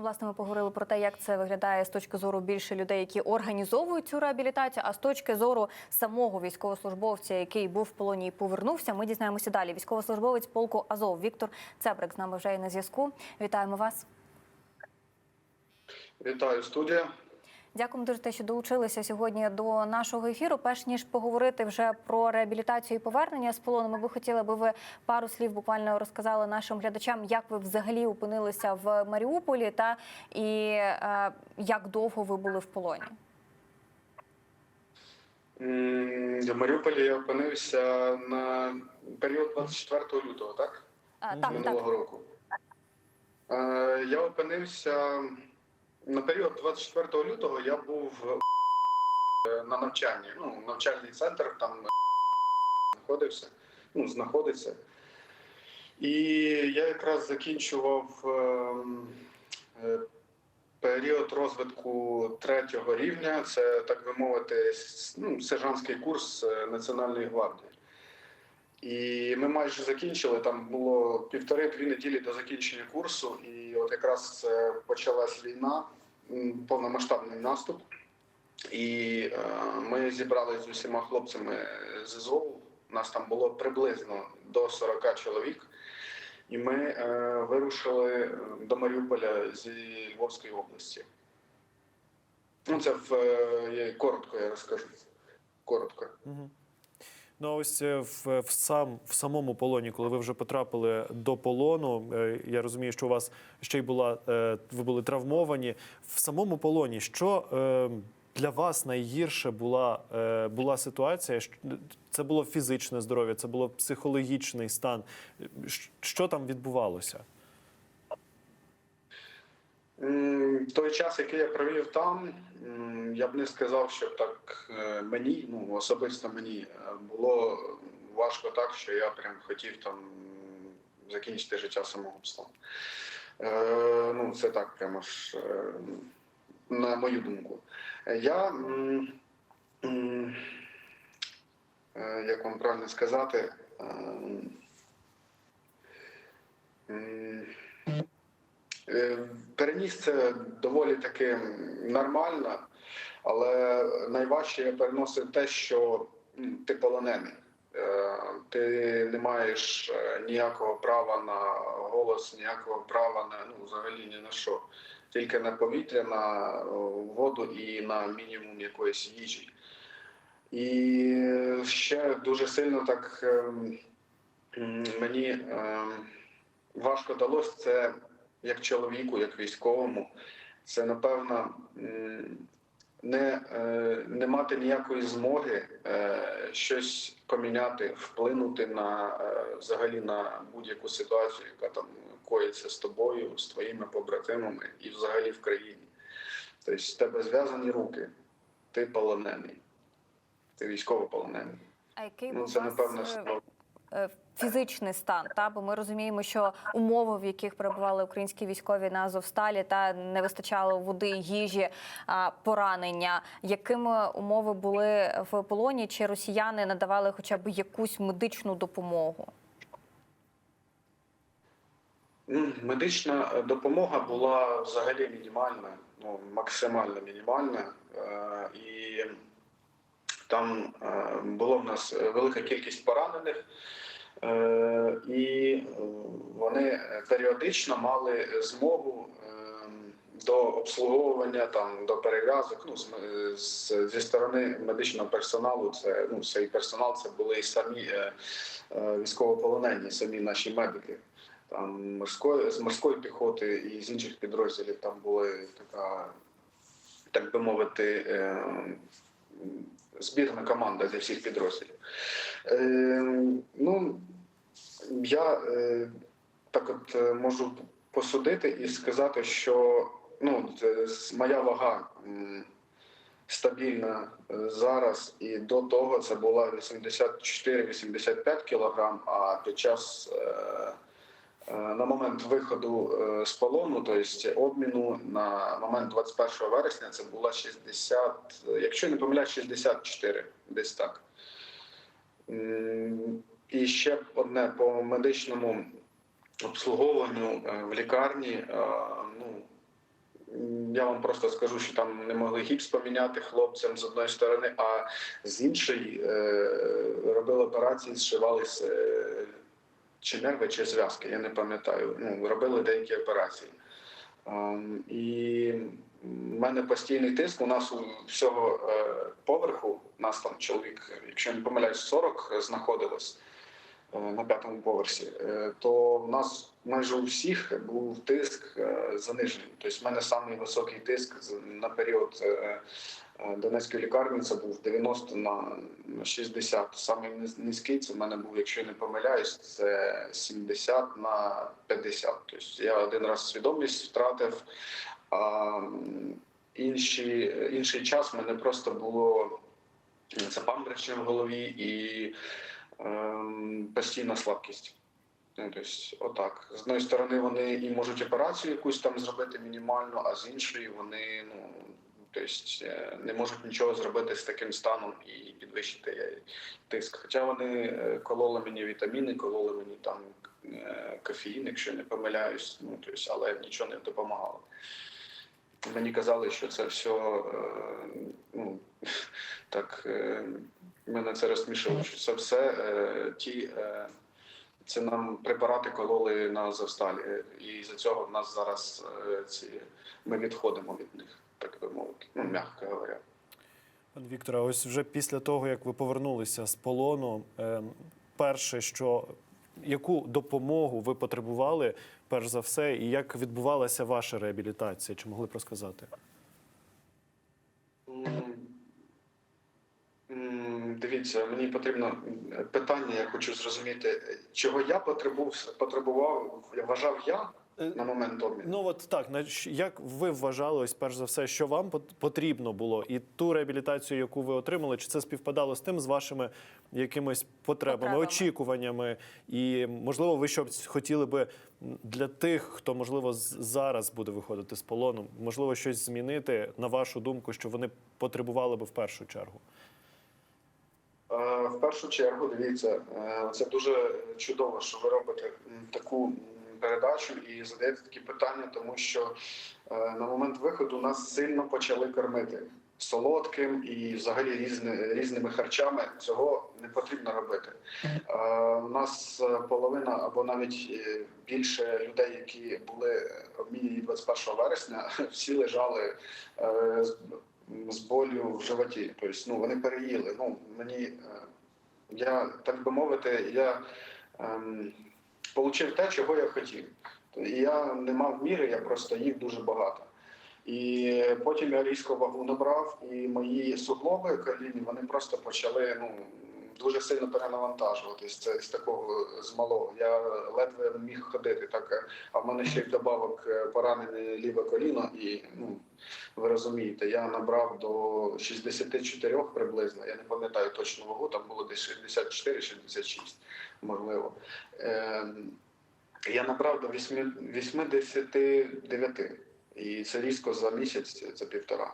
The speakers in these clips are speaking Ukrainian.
Власне, ми поговорили про те, як це виглядає з точки зору більше людей, які організовують цю реабілітацію. А з точки зору самого військовослужбовця, який був в полоні і повернувся, ми дізнаємося далі. Військовослужбовець полку Азов Віктор Цебрик з нами вже є на зв'язку. Вітаємо вас. Вітаю студія. Дякуємо дуже те, що долучилися сьогодні до нашого ефіру. Перш ніж поговорити вже про реабілітацію і повернення з полону, ми би хотіли, аби ви пару слів буквально розказали нашим глядачам, як ви взагалі опинилися в Маріуполі, та і е, як довго ви були в полоні. В Маріуполі я опинився на період 24 лютого, так? А, так, Минулого так. року. Е, Я опинився на період 24 лютого я був е, на навчанні. Ну, навчальний центр там е, знаходився, ну, знаходиться. І я якраз закінчував ем, е, період розвитку третього рівня. Це, так би мовити, ну, сержантський курс Національної гвардії. І ми майже закінчили. Там було півтори-дві неділі до закінчення курсу, і от якраз е, почалась війна, повномасштабний наступ. І е, ми зібралися з усіма хлопцями з Азову. Нас там було приблизно до 40 чоловік. І ми е, вирушили до Маріуполя зі Львовської області. Ну, це в, е, коротко я розкажу. Коротко. Мгм. Ну, а ось в, в, сам, в самому полоні, коли ви вже потрапили до полону, е, я розумію, що у вас ще й була, е, ви були травмовані. В самому полоні, що е, для вас найгірше була, була ситуація? Це було фізичне здоров'я, це було психологічний стан. Що там відбувалося? Той час, який я провів там, я б не сказав, що так е, мені, ну особисто мені е, було важко так, що я прям хотів там закінчити життя самогубством. Е, ну, це так прямо ж, е, на мою думку. Я, як вам правильно сказати, Переніс доволі таки нормально, але найважче я переносив те, що ти полонений. Е, Ти не маєш е, ніякого права на голос, ніякого права на ну, взагалі ні на що. Тільки на повітря, на воду і на мінімум якоїсь їжі. І ще дуже сильно так ем, мені ем, важко далось це як чоловіку, як військовому, це напевно не, е, не мати ніякої змоги е, щось поміняти, вплинути на е, взагалі на будь-яку ситуацію, яка там коїться з тобою, з твоїми побратимами і взагалі в країні. Тобто в тебе зв'язані руки, ти полонений, ти військовополонений. А який Ну це напевно фізичний стан? Та бо ми розуміємо, що умови, в яких перебували українські військові на Азовсталі, та не вистачало води, їжі, поранення. Якими умови були в полоні? Чи росіяни надавали хоча б якусь медичну допомогу? Медична е, допомога була взагалі мінімальна, ну максимально мінімальна. Е, І там е, було в нас велика кількість поранених, Е, і е, вони періодично мали змогу е, до обслуговування там до перев'язок. Ну зі сторони медичного персоналу. Це ну цей персонал це були і самі е, е, військовополонені, самі наші медики там морської з морської піхоти і з інших підрозділів там були така, так би мовити, е, збірна команда зі всіх підрозділів. Е, ну, я е, так от е, можу посудити і сказати, що ну, моя вага стабільна е, зараз, і до того це була 84-85 кілограм, а під час е, на момент виходу е, з полону, тобто обміну на момент 21 вересня, це була 60, е, якщо не помиляюсь, 64, десь так. І ще одне по медичному обслуговуванню е, в лікарні. е, Ну, я вам просто скажу, що там не могли гіпс поміняти хлопцям з одної сторони, а з іншої е, робили операції, зшивались е, чи нерви, чи зв'язки. Я не пам'ятаю. Ну, робили деякі операції. Ем, І в мене постійний тиск. У нас у всього е, поверху, нас там чоловік, якщо не помиляюсь, 40 знаходилось е, на п'ятому поверсі, е, то в нас майже у всіх був тиск занижений. Тобто в мене самий високий тиск на період Донецької лікарні це був 90 на на 60. Самий низький це в мене був, якщо я не помиляюсь, це 70 на 50. Тобто я один раз свідомість втратив, а інші, інший час мене просто було це запаморочення в голові і ем, постійна слабкість. Ну, тобто, отак. З одної сторони, вони і можуть операцію якусь там зробити мінімальну, а з іншої вони ну, тобто, е, не можуть нічого зробити з таким станом і підвищити тиск. Хоча вони е, кололи мені вітаміни, кололи мені там е, кофеїн, якщо не помиляюсь, ну, тобто, але нічого не допомагало. Мені казали, що це все ну, так мене це розсмішило, що це все ті. Це нам препарати кололи на Азовсталі, і за цього в нас зараз ці ми відходимо від них, так би мовити, ну м'яко говоря. Пан Віктора, ось вже після того, як ви повернулися з полону, е, перше, що яку допомогу ви потребували, перш за все, і як відбувалася ваша реабілітація? Чи могли б розказати? Дивіться, мені потрібно питання. Я хочу зрозуміти, чого я потребував, потребував, вважав я на момент обміну. Ну от так, як ви вважали, ось перш за все, що вам потрібно було, і ту реабілітацію, яку ви отримали, чи це співпадало з тим, з вашими якимись потребами, Потребами. очікуваннями? І можливо, ви щось хотіли би для тих, хто можливо зараз буде виходити з полону, можливо, щось змінити на вашу думку, що вони потребували би в першу чергу? Е, В першу чергу, дивіться, е, це дуже чудово, що ви робите таку передачу і задаєте такі питання, тому що е, на момент виходу нас сильно почали кормити солодким і взагалі різни, різними харчами. Цього не потрібно робити. Е, У нас е, половина або навіть більше людей, які були обмінені 21 вересня, всі лежали з- болю в животі. Тобто, ну вони переїли. Ну мені я так би мовити, я ем, отримав те, чого я хотів. Я не мав міри, я просто їв дуже багато. І потім я різко вагу набрав, і мої суглоби коліні вони просто почали ну дуже сильно перенавантажуватись. Це з такого з малого. Я ледве міг ходити. Так а в мене ще й вдобавок е, поранене ліве коліно, і ну ви розумієте, я набрав до 64 приблизно. Я не пам'ятаю точну вагу, там було десь 64-66, можливо. Ем, я набрав до 8 89. І це різко за місяць, це півтора.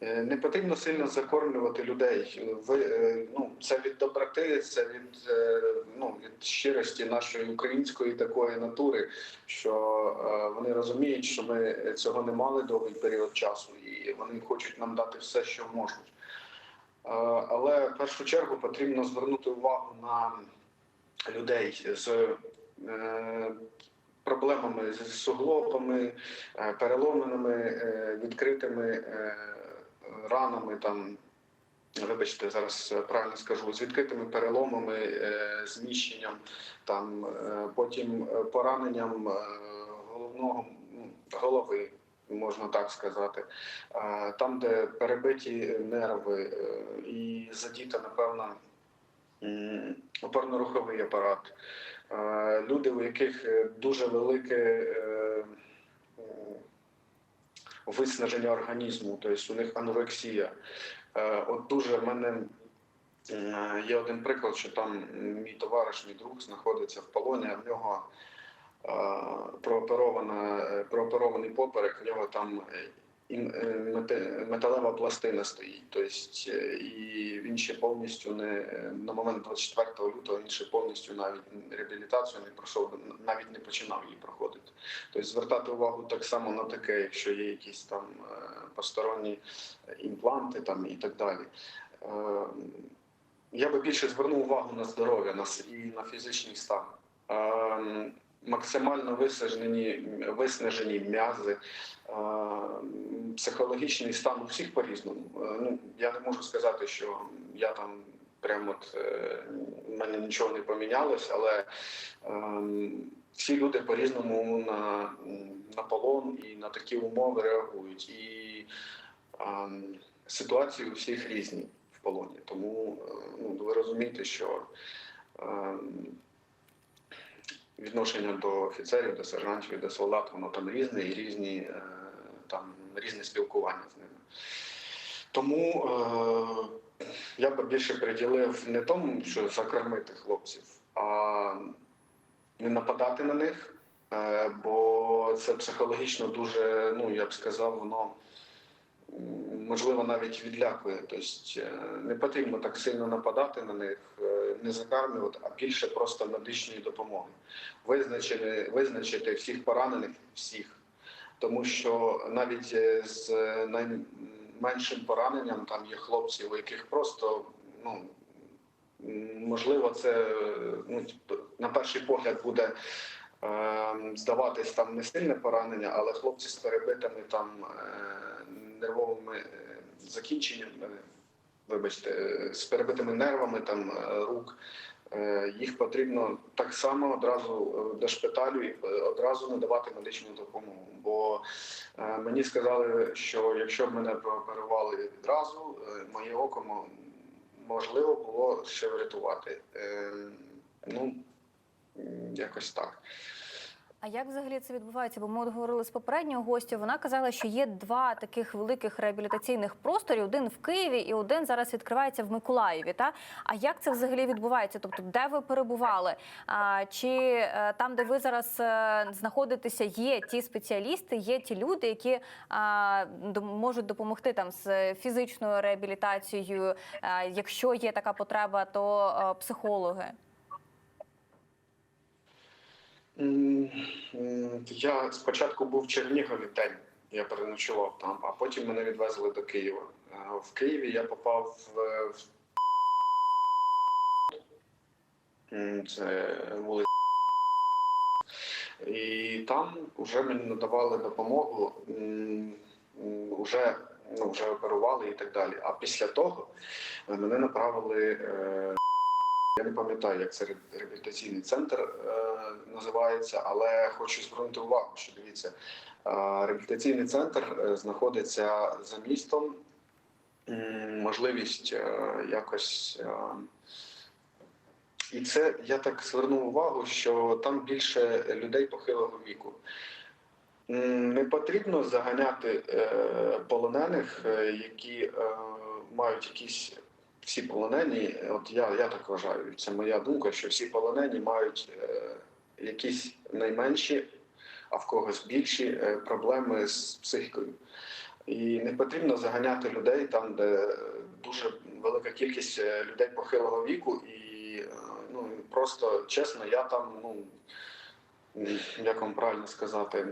Е, Не потрібно сильно закормлювати людей. Ви, е, ну, це від доброти, це від, е, ну, від щирості нашої української такої натури, що вони розуміють, що ми цього не мали довгий період часу, і вони хочуть нам дати все, що можуть. Але в першу чергу потрібно звернути увагу на людей з проблемами з суглобами, переломаними, відкритими ранами, там, вибачте, зараз правильно скажу, з відкритими переломами, е, зміщенням, там, е, потім е, пораненням головного голови. Можна так сказати, там, де перебиті нерви і задіта, напевно, опорно-руховий апарат, люди, у яких дуже велике виснаження організму, тобто у них анорексія. Е, От дуже в мене е, є один приклад, що там мій товариш, мій друг знаходиться в полоні, а в нього е, прооперований поперек, в нього там металева пластина стоїть. Тобто, е, і він ще повністю не на момент 24 лютого він ще повністю навіть реабілітацію не пройшов, навіть не починав її проходити. Тобто звертати увагу так само на таке, якщо є якісь там е, посторонні імпланти там і так далі. Е, Я би більше звернув увагу на здоров'я на і на фізичний стан. Максимально виснажені, виснажені м'язи, психологічний стан у всіх по-різному. Е, Ну, я не можу сказати, що я там прямо от, е, в мене нічого не помінялось, але ем, всі люди по-різному на, на полон і на такі умови реагують. І ем, ситуації у всіх різні в полоні. Тому е, ну, ви розумієте, що ем, відношення до офіцерів, до сержантів до солдат, воно там різне і різні е, там різне спілкування з ними. Тому е, я би більше приділив не тому, що закормити хлопців, а не нападати на них, е, бо це психологічно дуже, ну я б сказав, воно можливо навіть відлякує. Тобто е, не потрібно так сильно нападати на них, е, не закармлювати, а більше просто медичної допомоги. Визначити, визначити всіх поранених, всіх. Тому що навіть е, з найменшим пораненням там є хлопці, у яких просто ну можливо, це ну, типу, на перший погляд буде е, здаватись там не сильне поранення, але хлопці з перебитими там е, нервовими е, закінченнями, вибачте, е, з перебитими нервами там е, рук. е, Їх потрібно так само одразу е, до шпиталю і е, одразу надавати медичну допомогу. Бо е, мені сказали, що якщо б мене прооперували відразу, е, моє око можливо було ще врятувати. Е, Ну якось так. А як взагалі це відбувається? Бо ми от говорили з попереднього гостя. Вона казала, що є два таких великих реабілітаційних просторі: один в Києві і один зараз відкривається в Миколаєві. Та а як це взагалі відбувається? Тобто, де ви перебували? А, чи е, там, де ви зараз е, знаходитеся, є ті спеціалісти, є ті люди, які а, можуть допомогти там з фізичною реабілітацією? Е, якщо є така потреба, то психологи. Я спочатку був в Чернігові день, я переночував там, а потім мене відвезли до Києва. Е, В Києві я попав в, в це вулиця. І там вже мені надавали допомогу, вже, ну, вже оперували і так далі. А після того е, мене направили е, я не пам'ятаю, як це реабілітаційний центр е, називається, але хочу звернути увагу, що дивіться, е, реабілітаційний центр е, знаходиться за містом. Можливість е, якось. е, і це я так звернув увагу, що там більше людей похилого віку. Не потрібно заганяти е, полонених, е, які е, мають якісь всі полонені. От я, я так вважаю, це моя думка, що всі полонені мають е, якісь найменші, а в когось більші е, проблеми з психікою. І не потрібно заганяти людей там, де дуже велика кількість е, людей похилого віку, і ну просто чесно, я там, ну як вам правильно сказати,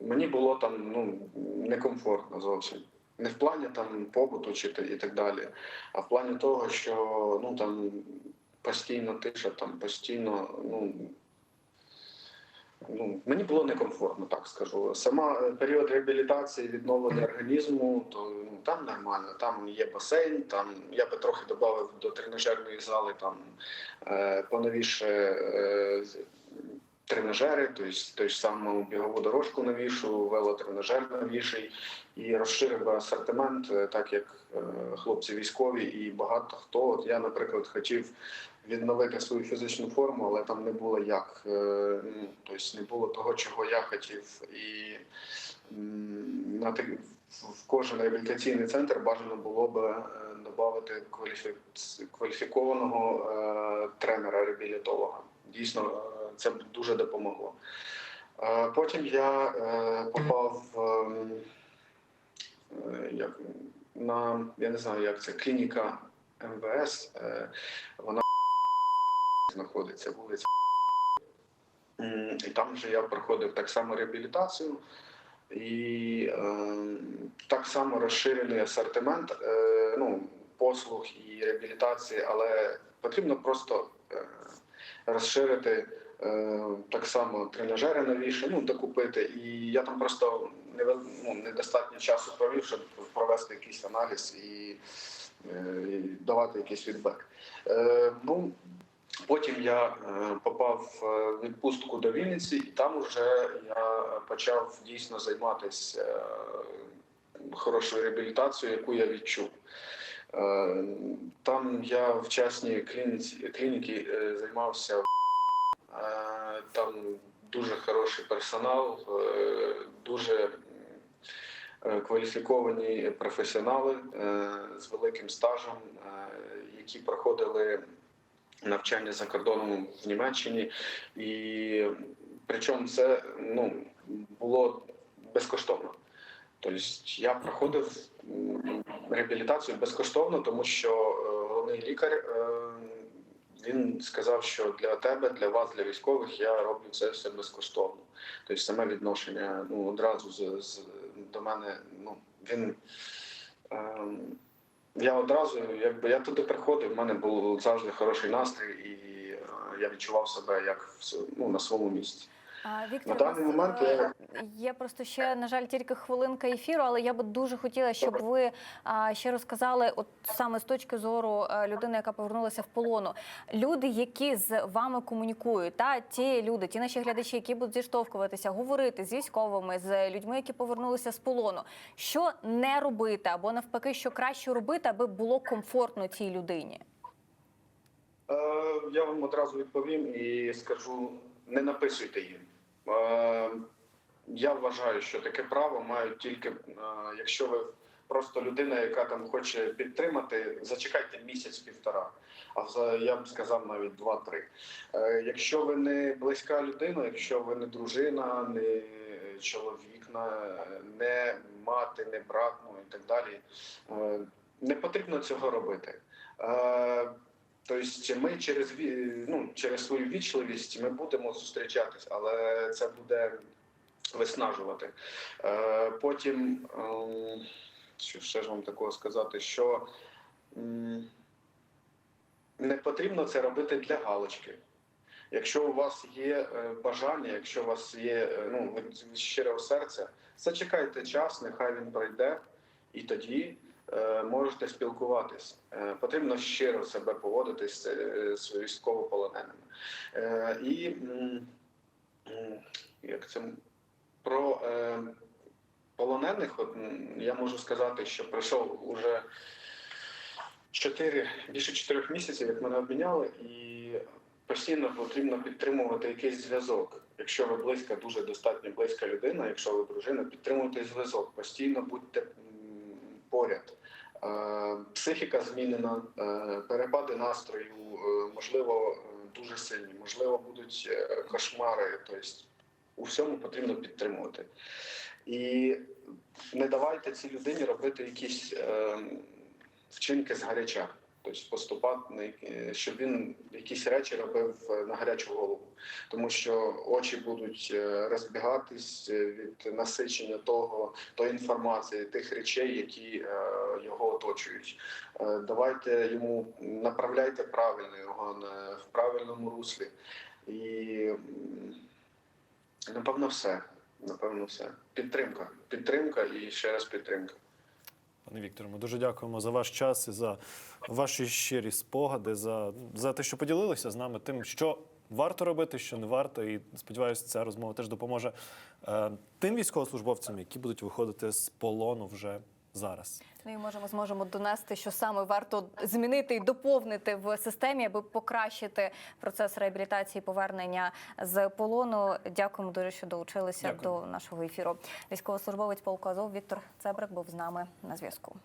мені було там ну некомфортно зовсім. Не в плані там побуту чи і так далі, а в плані того, що ну там постійно тиша, там постійно, ну ну, мені було некомфортно, так скажу. Сама е, період реабілітації, відновлення організму, то ну, там нормально. Там є басейн, там я би трохи додав до тренажерної зали там е, поновіше е, тренажери, тобто той ж саму бігову дорожку навішу, велотренажер навіший і розширив асортимент, е, так як е, хлопці військові і багато хто. От я, наприклад, хотів відновити свою фізичну форму, але там не було як. е, ну, Тобто не було того, чого я хотів. І на в кожен реабілітаційний центр бажано було би додати кваліфікованого тренера реабілітолога. Дійсно, це дуже допомогло. Потім я е, попав ем, е, як, на, я не знаю, як це, клініка МВС. е, Вона знаходиться, вулиця. І там вже я проходив так само реабілітацію. І е, так само розширений асортимент е, ну, послуг і реабілітації, але потрібно просто е, розширити так само тренажери новіші, ну докупити. І я там просто не ну, недостатньо часу провів, щоб провести якийсь аналіз і, е, і давати якийсь фідбек. Е, ну, Потім я е, попав в відпустку до Вінниці, і там вже я почав дійсно займатися е, хорошою реабілітацією, яку я відчув. Е, Там я в частній клініці клініки е, займався. Там дуже хороший персонал, е, дуже е, кваліфіковані професіонали е, з великим стажем, які проходили навчання за кордоном в Німеччині, і причому це ну, було безкоштовно. Тобто я проходив реабілітацію безкоштовно, тому що головний лікар він сказав, що для тебе, для вас, для військових, я роблю це все безкоштовно. Тобто саме відношення ну, одразу з, з, до мене, ну, він. ем, я одразу, якби я туди приходив, в мене був завжди хороший настрій, і е, я відчував себе як в ну, на своєму місці. Віктор, На даний момент е, я- є просто ще, на жаль, тільки хвилинка ефіру, але я би дуже хотіла, щоб ви ще розказали, от саме з точки зору е, людини, яка повернулася в полону. Люди, які з вами комунікують, та ті люди, ті наші глядачі, які будуть зіштовхуватися, говорити з військовими, з людьми, які повернулися з полону. Що не робити, або навпаки, що краще робити, аби було комфортно цій людині. Е, я вам одразу відповім і скажу: не написуйте їм. Е, я вважаю, що таке право мають тільки, е, якщо ви просто людина, яка там хоче підтримати, зачекайте місяць-півтора. А я б сказав навіть два-три. Е, якщо ви не близька людина, якщо ви не дружина, не чоловік, не мати, не брат, ну і так далі, не потрібно цього робити. Тобто ми через ну, через свою вічливість ми будемо зустрічатись, але це буде виснажувати. Е, Потім ем, що ще ж вам такого сказати, що не потрібно це робити для галочки. Якщо у вас є е, бажання, якщо у вас є е, ну, від щирого серця, зачекайте час, нехай він пройде, і тоді можете спілкуватись. Е, Потрібно щиро себе поводити з, е, військовополоненими. Е, І як це про е, полонених, от, я можу сказати, що пройшов уже чотири більше чотирьох місяців, як мене обміняли, і постійно потрібно підтримувати якийсь зв'язок. Якщо ви близька, дуже достатньо близька людина, якщо ви дружина, підтримуйте зв'язок, постійно будьте поряд. Е, Психіка змінена, е, перепади настрою, е, можливо, дуже сильні, можливо, будуть кошмари. Тобто у всьому потрібно підтримувати. І не давайте цій людині робити якісь вчинки з гаряча. Тобто поступати, щоб він якісь речі робив е, на гарячу голову, тому що очі будуть е, розбігатись е, від насичення того, тої інформації, тих речей, які е, його оточують. Е, Давайте йому направляйте правильно його в правильному руслі. І напевно все. Напевно, все. Підтримка. Підтримка і ще раз підтримка. Пане Вікторе, ми дуже дякуємо за ваш час і за ваші щирі спогади, за, за те, що поділилися з нами тим, що варто робити, що не варто. І сподіваюся, ця розмова теж допоможе е, тим військовослужбовцям, які будуть виходити з полону вже зараз. Ну і можемо зможемо донести, що саме варто змінити і доповнити в системі, аби покращити процес реабілітації повернення з полону. Дякуємо дуже, що долучилися Дякую. до нашого ефіру. Військовослужбовець полку Азов Віктор Цебрик був з нами на зв'язку.